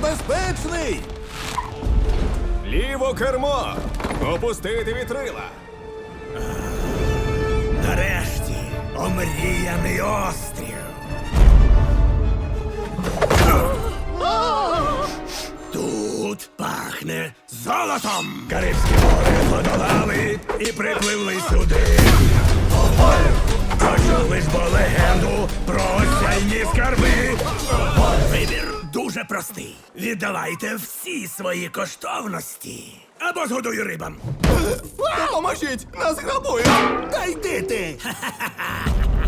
небезпечний! Ліво кермо! Опустити вітрила! Нарешті омріяний острів. Тут пахне золотом. Карибське море подолали і припливли сюди. Почули ж бо легенду про осяйні скарби. Дуже простий. Віддавайте всі свої коштовності. Або згодую рибам. Допоможіть! Нас грабують! Та йди ти!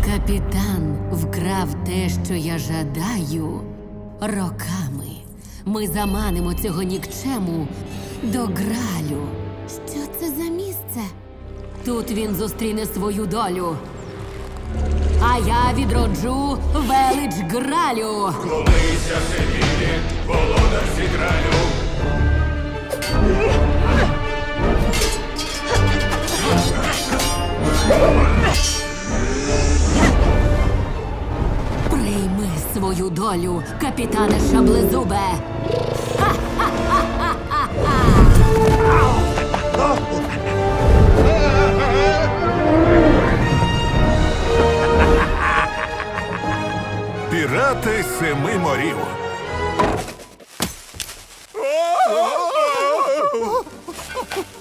Капітан вкрав те, що я жадаю роками. Ми заманимо цього нікчему до гралю. Що це за місце? Тут він зустріне свою долю. А я відроджу велич гралю. Клонися Севілі, володар Сідралю. Прийми свою долю, капітане Шаблезубе. Пірати семи морів.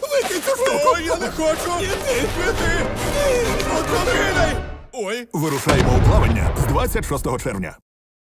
Викинь цю штуку! я не хочу! От Ой! Вирушаємо у плавання з 26 червня.